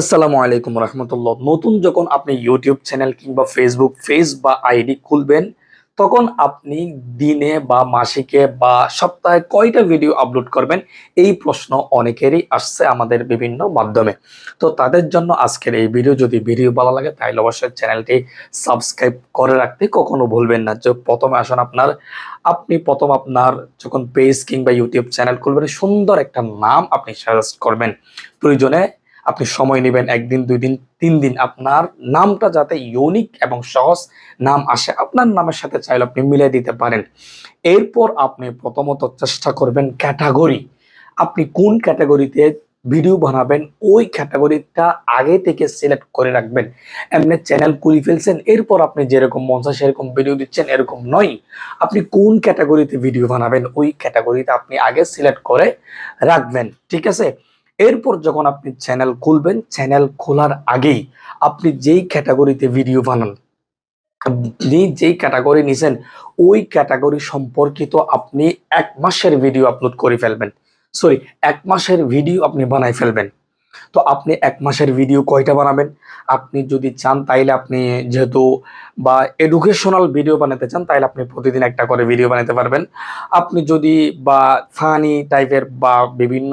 আসসালামু আলাইকুম রহমতুল্লাহ। নতুন যখন আপনি ইউটিউব চ্যানেল কিংবা ফেসবুক পেজ বা আইডি খুলবেন, তখন আপনি দিনে বা মাসিকে বা সপ্তাহে কয়টা ভিডিও আপলোড করবেন, এই প্রশ্ন অনেকেরই আসছে আমাদের বিভিন্ন মাধ্যমে। তো তাদের জন্য আজকের এই ভিডিও যদি ভিডিও ভালো লাগে, তাহলে অবশ্যই চ্যানেলটি সাবস্ক্রাইব করে রাখতে কখনো ভুলবেন না। যে প্রথমে আসুন আপনার, আপনি প্রথম আপনার যখন পেজ কিংবা ইউটিউব চ্যানেল খুলবেন, সুন্দর একটা নাম আপনি সাজেস্ট করবেন। প্রয়োজনে আপনি সময় নেবেন একদিন, দুই দিন, তিন দিন। আপনার নামটা যাতে ইউনিক এবং সহজ নাম আসে, আপনার নামের সাথে চাইলে আপনি মিলিয়ে দিতে পারেন। এরপর আপনি প্রথমত চেষ্টা করবেন ক্যাটাগরি আপনি কোন ক্যাটাগরিতে ভিডিও বানাবেন, ওই ক্যাটাগরিটা আগে থেকে সিলেক্ট করে রাখবেন। এমনি চ্যানেল খুলে ফেলছেন, এরপর আপনি যেরকম মন চায় সেরকম ভিডিও দিচ্ছেন, এরকম নয়। আপনি কোন ক্যাটাগরিতে ভিডিও বানাবেন, ওই ক্যাটাগরিতে আপনি আগে সিলেক্ট করে রাখবেন, ঠিক আছে? এরপর যখন আপনি চ্যানেল খুলবেন চ্যানেল খোলার আগেই আপনি যেই ক্যাটাগরিতে ভিডিও বানান, আপনি যেই ক্যাটাগরি নিছেন, ওই ক্যাটাগরি সম্পর্কিত আপনি এক মাসের ভিডিও আপলোড করে ফেলবেন। সরি এক মাসের ভিডিও আপনি বানাই ফেলবেন। তো আপনি এক মাসের ভিডিও কয়টা বানাবেন? আপনি যদি চান তাইলে আপনি যেহেতু বা এডুকেশনাল ভিডিও বানাতে চান তাহলে আপনি প্রতিদিন একটা করে ভিডিও বানাতে পারবেন। আপনি যদি বা ফানি টাইপের বা বিভিন্ন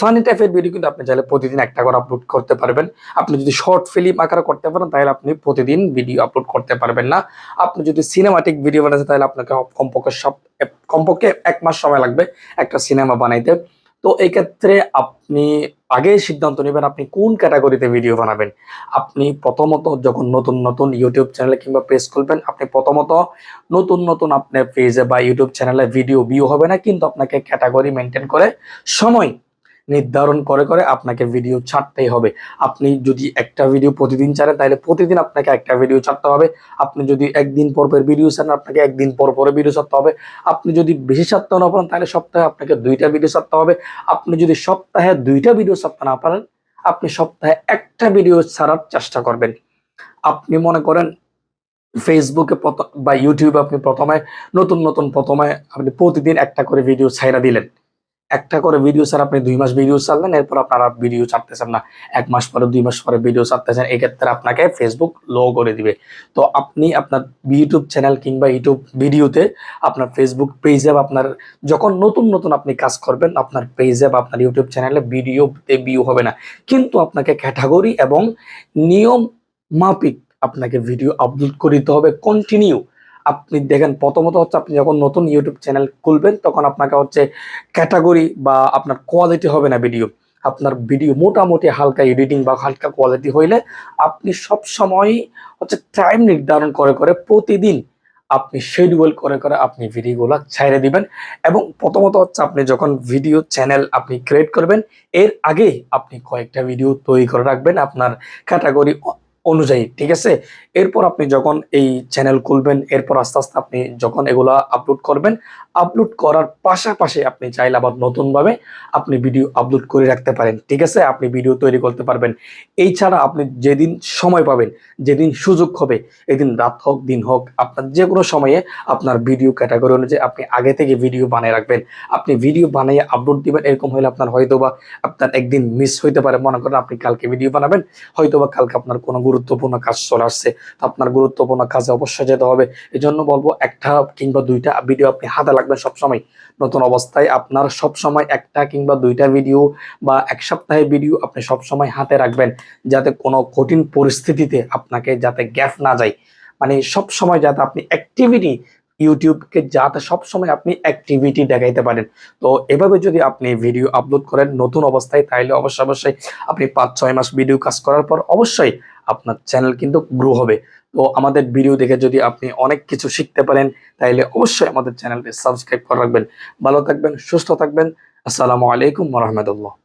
ফানি টাইপের ভিডিও কিন্তু আপনি চাইলে প্রতিদিন একটা করে আপলোড করতে পারবেন। আপনি যদি শর্ট ফিল্ম আকারে করতে পারেন তাহলে আপনি প্রতিদিন ভিডিও আপলোড করতে পারবেন না। আপনি যদি সিনেমাটিক ভিডিও বানাতে তাহলে আপনাকে কমপক্ষে সব, কমপক্ষে এক মাস সময় লাগবে একটা সিনেমা বানাইতে। তো এই ক্ষেত্রে আপনি আগে সিদ্ধান্ত নেবেন আপনি কোন ক্যাটাগরিতে ভিডিও বানাবেন। আপনি প্রথমত যখন নতুন নতুন ইউটিউব চ্যানেলে কিংবা পেজ খুলবেন, আপনি প্রথমত নতুন নতুন আপনার পেজে বা ইউটিউব চ্যানেলে ভিডিও ভিউ হবে না, কিন্তু আপনাকে ক্যাটাগরি মেনটেন করে সময় নির্ধারণ করে করে আপনাকে ভিডিও ছাড়তেই হবে। আপনি যদি একটা ভিডিও প্রতিদিন ছাড়েন, তাহলে প্রতিদিন আপনাকে একটা ভিডিও ছাড়তে হবে। আপনি যদি একদিন পর পর ভিডিও ছাড়েন, আপনাকে একদিন পর পরে ভিডিও ছাড়তে হবে। আপনি যদি বেশি ছাড়তে না পারেন, তাহলে সপ্তাহে আপনাকে দুইটা ভিডিও ছাড়তে হবে। আপনি যদি সপ্তাহে দুইটা ভিডিও ছাড়তে না পারেন, আপনি সপ্তাহে একটা ভিডিও ছাড়ার চেষ্টা করবেন। আপনি মনে করেন ফেসবুকে বা ইউটিউবে আপনি প্রথমে, নতুন নতুন প্রথমে আপনি প্রতিদিন একটা করে ভিডিও ছাইরা দিলেন। একটা করে ভিডিও স্যার আপনি দুই মাস ভিডিও চাললেন এরপর আপনারা ভিডিও ছাড়তেছেন না। এক মাস পরে, দুই মাস পরে ভিডিও ছাড়তেছেন, এক্ষেত্রে আপনাকে ফেসবুক লো করে দিবে। তো আপনি আপনার ইউটিউব চ্যানেল কিংবা ইউটিউব ভিডিওতে আপনার ফেসবুক পেজে বা আপনার যখন নতুন নতুন আপনি কাজ করবেন, আপনার পেজে বা আপনার ইউটিউব চ্যানেলে ভিডিওতে ভিউ হবে না। কিন্তু আপনাকে ক্যাটাগরি এবং নিয়ম মাফিক আপনাকে ভিডিও আপলোড করিতে হবে কন্টিনিউ আপনি দেখেন, প্রথমত হচ্ছে আপনি যখন নতুন ইউটিউব চ্যানেল খুলবেন, তখন আপনাকে হচ্ছে ক্যাটাগরি বা আপনার কোয়ালিটি হবে না ভিডিও আপনার ভিডিও মোটামুটি হালকা এডিটিং বা হালকা কোয়ালিটি হইলে আপনি সব সময় হচ্ছে টাইম নির্ধারণ করে করে প্রতিদিন আপনি শেডিউল করে করে আপনি ভিডিওগুলো ছেড়ে দিবেন এবং প্রথমত হচ্ছে আপনি যখন ভিডিও চ্যানেল আপনি ক্রিয়েট করবেন, এর আগে আপনি কয়েকটা ভিডিও তৈরি করে রাখবেন। আপনার ক্যাটাগরি অনুযায়ী, ঠিক আছে? এরপর আপনি যখন এই চ্যানেল খুলবেন, এরপর আস্তে আস্তে আপনি যখন এগুলা আপলোড করবেন আপলোড করার পাশাপাশি আপনি চাইলে আবার নতুনভাবে আপনি ভিডিও আপলোড করে রাখতে পারেন, ঠিক আছে? আপনি ভিডিও তৈরি করতে পারবেন। এই ছাড়া আপনি যেদিন সময় পাবেন, যেদিন সুযোগ হবে, এদিন রাত হোক, দিন হোক, আপনার যে কোনো সময়ে আপনার ভিডিও ক্যাটাগরি অনুযায়ী আপনি আগে থেকে ভিডিও বানিয়ে রাখবেন। আপনি ভিডিও বানিয়ে আপলোড দিবেন, এরকম হলে আপনার হয়তো বা আপনার একদিন মিস হইতে পারে। মনে করেন আপনি কালকে ভিডিও বানাবেন হয়তো বা কালকে আপনার কোনো গুরুত্বপূর্ণ কাজ চলে আসছে। আপনার গুরুত্বপূর্ণ কাজে অবশ্যই যেতে হবে। এই জন্য বলব একটা কিংবা দুইটা ভিডিও আপনি হাতে লাগবেন সবসময়। নতুন অবস্থায় আপনার সবসময় একটা কিংবা দুইটা ভিডিও বা এক সপ্তাহে ভিডিও আপনি সবসময় হাতে রাখবেন। যাতে কোনো কঠিন পরিস্থিতিতে আপনাকে যাতে গ্যাপ না যায়। মানে সব সময় যাতে আপনি অ্যাক্টিভিটি ইউটিউবকে যাতে সবসময় আপনি অ্যাক্টিভিটি দেখাইতে পারেন। তো এভাবে যদি আপনি ভিডিও আপলোড করেন নতুন অবস্থায় তাহলে অবশ্যই অবশ্যই আপনি পাঁচ ছয় মাস ভিডিও কাজ করার পর অবশ্যই আপনার চ্যানেল কিন্তু গ্রো হবে। তো আমাদের ভিডিও দেখে যদি আপনি অনেক কিছু শিখতে পারেন তাহলে অবশ্যই আমাদের চ্যানেলটি সাবস্ক্রাইব করে রাখবেন। ভালো থাকবেন, সুস্থ থাকবেন। আসসালামু আলাইকুম রহমতুল্লাহ।